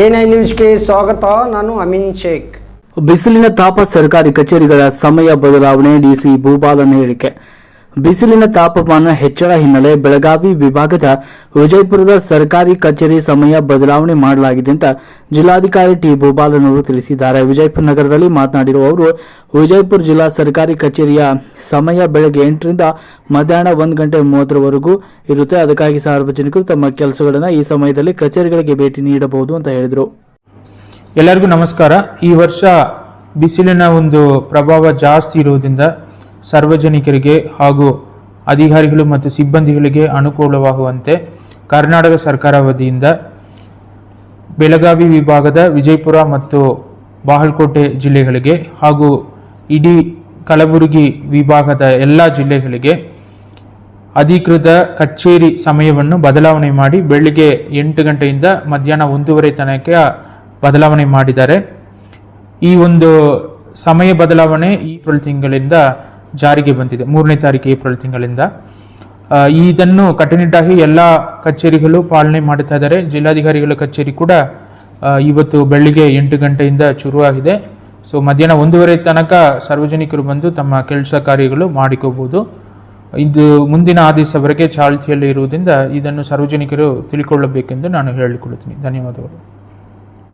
N I ನ್ಯೂಸ್ಗೆ ಸ್ವಾಗತ, ನಾನು ಅಮಿನ್ ಶೇಖ್. ಬಿಸಿಲಿನ ತಾಪ ಸರ್ಕಾರಿ ಕಚೇರಿಗಳ ಸಮಯ ಬದಲಾವಣೆ ಡಿಸಿ ಭೂಪಾಲನ ಹೇಳಿಕೆ. ಬಿಸಿಲಿನ ತಾಪಮಾನ ಹೆಚ್ಚಳ ಹಿನ್ನೆಲೆ ಬೆಳಗಾವಿ ವಿಭಾಗದ ವಿಜಯಪುರದ ಸರ್ಕಾರಿ ಕಚೇರಿ ಸಮಯ ಬದಲಾವಣೆ ಮಾಡಲಾಗಿದೆ ಅಂತ ಜಿಲ್ಲಾಧಿಕಾರಿ ಟಿ ಭೂಪಾಲನವರು ತಿಳಿಸಿದ್ದಾರೆ. ವಿಜಯಪುರ ನಗರದಲ್ಲಿ ಮಾತನಾಡಿರುವ ಅವರು, ವಿಜಯಪುರ ಜಿಲ್ಲಾ ಸರ್ಕಾರಿ ಕಚೇರಿಯ ಸಮಯ ಬೆಳಗ್ಗೆ ಎಂಟರಿಂದ ಮಧ್ಯಾಹ್ನ ಒಂದು ಗಂಟೆ ಮೂವತ್ತರವರೆಗೂ ಇರುತ್ತೆ. ಅದಕ್ಕಾಗಿ ಸಾರ್ವಜನಿಕರು ತಮ್ಮ ಕೆಲಸಗಳನ್ನು ಈ ಸಮಯದಲ್ಲಿ ಕಚೇರಿಗಳಿಗೆ ಭೇಟಿ ನೀಡಬಹುದು ಅಂತ ಹೇಳಿದರು. ಎಲ್ಲರಿಗೂ ನಮಸ್ಕಾರ. ಈ ವರ್ಷ ಬಿಸಿಲಿನ ಒಂದು ಪ್ರಭಾವ ಜಾಸ್ತಿ ಇರುವುದರಿಂದ ಸಾರ್ವಜನಿಕರಿಗೆ ಹಾಗೂ ಅಧಿಕಾರಿಗಳು ಮತ್ತು ಸಿಬ್ಬಂದಿಗಳಿಗೆ ಅನುಕೂಲವಾಗುವಂತೆ ಕರ್ನಾಟಕ ಸರ್ಕಾರ ವತಿಯಿಂದ ಬೆಳಗಾವಿ ವಿಭಾಗದ ವಿಜಯಪುರ ಮತ್ತು ಬಾಗಲಕೋಟೆ ಜಿಲ್ಲೆಗಳಿಗೆ ಹಾಗೂ ಇಡೀ ಕಲಬುರಗಿ ವಿಭಾಗದ ಎಲ್ಲ ಜಿಲ್ಲೆಗಳಿಗೆ ಅಧಿಕೃತ ಕಚೇರಿ ಸಮಯವನ್ನು ಬದಲಾವಣೆ ಮಾಡಿ ಬೆಳಿಗ್ಗೆ ಎಂಟು ಗಂಟೆಯಿಂದ ಮಧ್ಯಾಹ್ನ ಒಂದೂವರೆ ತನಕ ಬದಲಾವಣೆ ಮಾಡಿದ್ದಾರೆ. ಈ ಒಂದು ಸಮಯ ಬದಲಾವಣೆ ಏಪ್ರಿಲ್ ತಿಂಗಳಿಂದ ಜಾರಿಗೆ ಬಂದಿದೆ. ಮೂರನೇ ತಾರೀಕು ಏಪ್ರಿಲ್ ತಿಂಗಳಿಂದ. ಇದನ್ನು ಕಟ್ಟುನಿಟ್ಟಾಗಿ ಎಲ್ಲ ಕಚೇರಿಗಳು ಪಾಲನೆ ಮಾಡುತ್ತಾ ಇದ್ದಾರೆ. ಜಿಲ್ಲಾಧಿಕಾರಿಗಳ ಕಚೇರಿ ಕೂಡ ಇವತ್ತು ಬೆಳಿಗ್ಗೆ ಎಂಟು ಗಂಟೆಯಿಂದ ಶುರುವಾಗಿದೆ. ಸೊ ಮಧ್ಯಾಹ್ನ ಒಂದೂವರೆ ತನಕ ಸಾರ್ವಜನಿಕರು ಬಂದು ತಮ್ಮ ಕೆಲಸ ಕಾರ್ಯಗಳು ಮಾಡಿಕೋಬಹುದು. ಇದು ಮುಂದಿನ ಆದೇಶವರೆಗೆ ಚಾಲ್ತಿಯಲ್ಲಿ ಇರುವುದರಿಂದ ಇದನ್ನು ಸಾರ್ವಜನಿಕರು ತಿಳ್ಕೊಳ್ಳಬೇಕೆಂದು ನಾನು ಹೇಳಿಕೊಳ್ಳುತ್ತೀನಿ. ಧನ್ಯವಾದಗಳು.